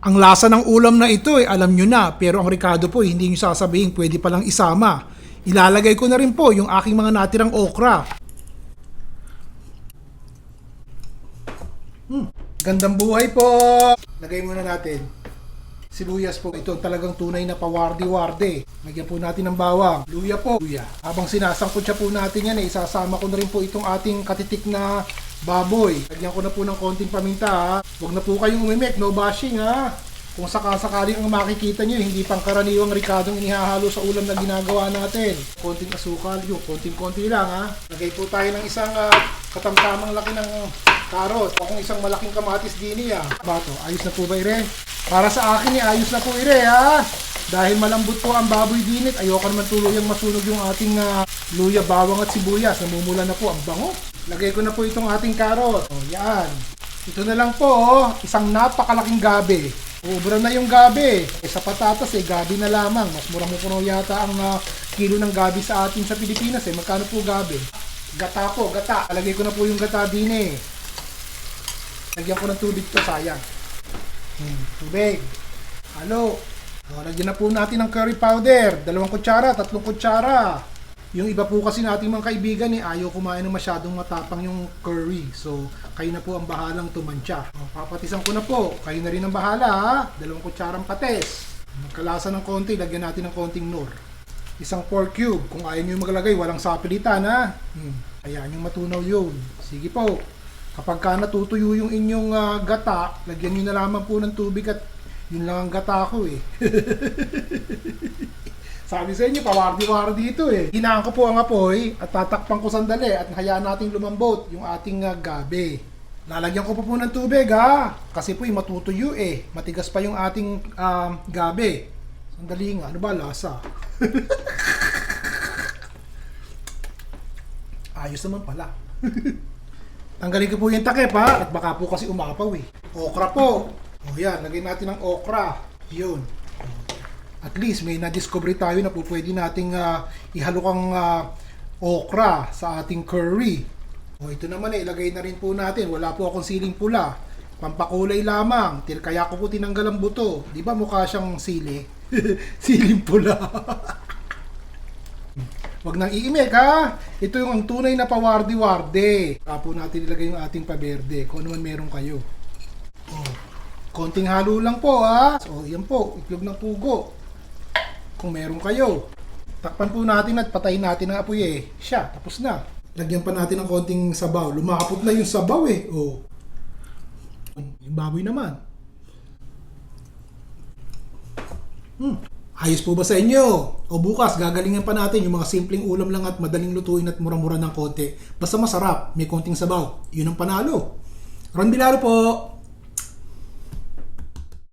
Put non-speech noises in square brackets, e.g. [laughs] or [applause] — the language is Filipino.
Ang lasa ng ulam na ito ay alam nyo na, pero ang Ricardo po hindi nyo sasabihin pwede palang isama. Ilalagay ko na rin po yung aking mga natirang okra. Hmm, gandang buhay po! Lagay muna natin. Sibuyas po, ito talagang tunay na pawardi-warde. Lagyan po natin ng bawang. Luya po. Luya. Habang sinasangkot siya po natin yan, eh, isasama ko na rin po itong ating katitik na baboy. Lagyan ko na po ng konting paminta ha. Huwag na po kayong umimik, no bashing ha. Kung sakasakaling ang makikita nyo, hindi pang karaniwang rikadong inihahalo sa ulam na ginagawa natin. Konting asukal, yung konting-konti lang ha. Lagay po tayo ng isang ah, katamtamang laki ng karot. O kung isang malaking kamatis din niya. Bato, ayos na po ba ire? Para sa akin eh, ayos na po ire ha. Dahil malambot po ang baboy dinit, ayoko naman tuluyang masunog yung ating ah, luya, bawang at sibuyas. Namumula na po ang bango. Lagay ko na po itong ating karot. O, yan. Ito na lang po, oh, isang napakalaking gabi. Ubra na yung gabi. Eh, sa patatas, eh, gabi na lamang. Mas murang-murang yata ang ah, kilo ng gabi sa atin sa Pilipinas. Eh. Magkano po gabi? Gata po, gata. Lagay ko na po yung gata din eh. Lagyan ko ng tubig to, sayang. Hmm, tubig. Halo. O, lagyan na po natin ng curry powder. Dalawang kutsara, tatlong kutsara. Yung iba po kasi nating mga kaibigan eh, ayaw kumain ng masyadong matapang yung curry. So, kayo na po ang bahalang tumantya. O, papatisan ko na po. Kayo na rin ang bahala ha. Dalawang kutsarang pates. Magkalasa ng konti, lagyan natin ng konting nor. Isang pork cube. Kung ayaw nyo maglagay, walang sapilitan ha. Hmm. Ayan yung matunaw yun. Sige po. Kapag ka natutuyo yung inyong ah, gata, lagyan nyo na lamang po ng tubig at yun lang ang gata ko eh. [laughs] Sabi sa inyo, pawardi-wardi ito eh. Hinaan ko po ang apoy at tatakpan ko sandali at hayaan nating lumambot yung ating ah, gabi. Lalagyan ko pa po ng tubig ha. Kasi po yung matutuyo eh. Matigas pa yung ating ah, gabi. Sandali nga, ano ba lasa? [laughs] Ayos naman pala. [laughs] Tanggalin ko po yung takip ha. At baka po kasi umapaw eh. Okra po. O yan, lagyan natin ng okra. Yun. At least may na-discover tayo na po pwede nating ah, ihalukang ah, okra sa ating curry. O ito naman eh, ilagay na rin po natin. Wala po akong siling pula. Pampakulay lamang. Kaya ko po tinanggal ang buto. Di ba mukha siyang sili? [laughs] siling pula. [laughs] Huwag nang iimik ha. Ito yung ang tunay na pawardi-warde. Tapo natin ilagay yung ating paberde. Kung ano man meron kayo. Konting halo lang po ha. So yan po, itlog ng pugo. Kung meron kayo. Takpan po natin at patayin natin ang apoy eh. Siya, tapos na. Lagyan pa natin ng konting sabaw. Lumakapot na yung sabaw eh. Oh. Yung baboy naman. Hmm. Ayos po ba sa inyo? O bukas, gagalingan pa natin yung mga simpleng ulam lang at madaling lutuin at mura-mura ng konti. Basta masarap, may konting sabaw. Yun ang panalo. Ron Bilaro po!